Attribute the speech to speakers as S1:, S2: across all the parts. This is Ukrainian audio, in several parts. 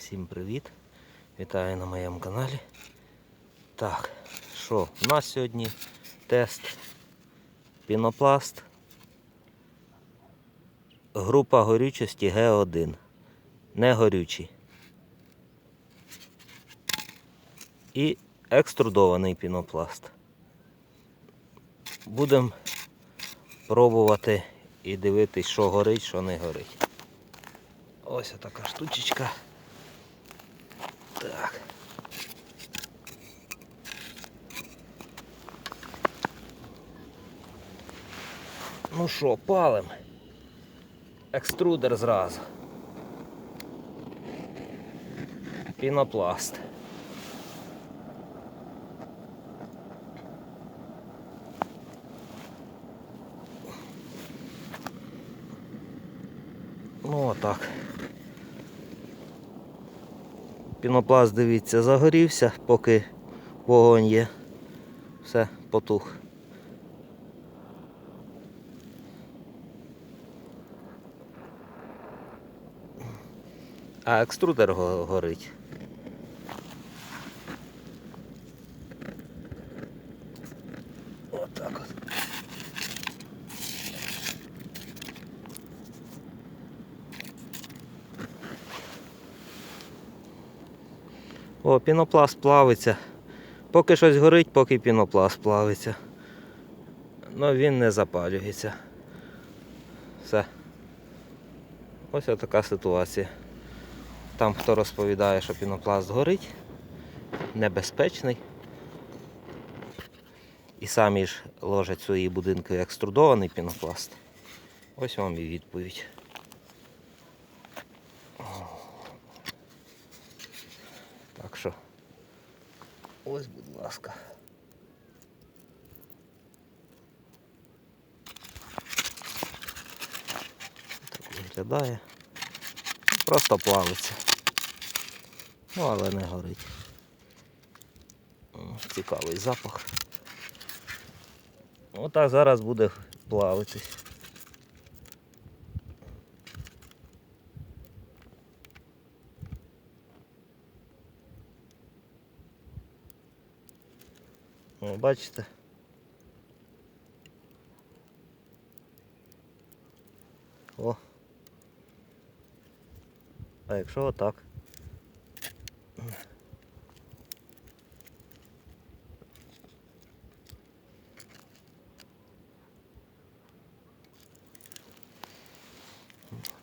S1: Всім привіт! Вітаю на моєму каналі. Так, що, у нас сьогодні тест пінопласт. Група горючості Г1. Не горючий. І екструдований пінопласт. Будемо пробувати і дивитись, що горить, що не горить. Ось така штучечка. Так. Ну що, палим. Екструдер зразу. Пінопласт. Ну отак. Пінопласт, дивіться, загорівся, поки вогонь є. Все, потух. А екструдер го- горить. Отак от. О, пінопласт плавиться. Поки щось горить, поки пінопласт плавиться. Ну він не запалюється. Все. Ось така ситуація. Там хто розповідає, що пінопласт горить, небезпечний. І самі ж ложать свої будинки екструдований пінопласт. Ось вам і відповідь. Так що, ось, будь ласка. Так виглядає. Просто плавиться. Ну, але не горить. Цікавий запах. Отак зараз буде плавитись. О, бачите? О. А якщо отак?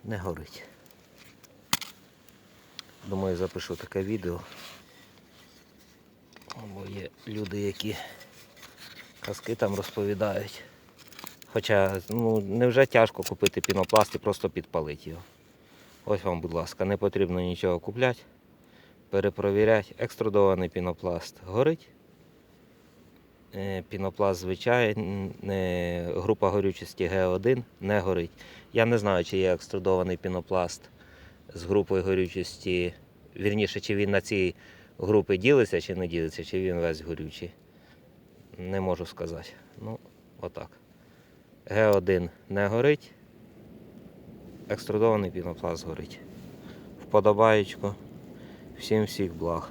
S1: Не горить. Думаю, запишу таке відео. Люди, які казки там розповідають. Хоча ну, невже тяжко купити пінопласт і просто підпалити його. Ось вам, будь ласка, не потрібно нічого купляти, перепровіряти. Екструдований пінопласт горить. Е, Пінопласт звичайний, група горючості Г1 не горить. Я не знаю, чи є екструдований пінопласт з групою горючості. Вірніше, чи він на цій групи ділиться чи не ділиться, чи він весь горючий. Не можу сказати. Ну, отак. Г1 не горить. Екструдований пінопласт горить. Вподобаєчко. Всім всіх благ.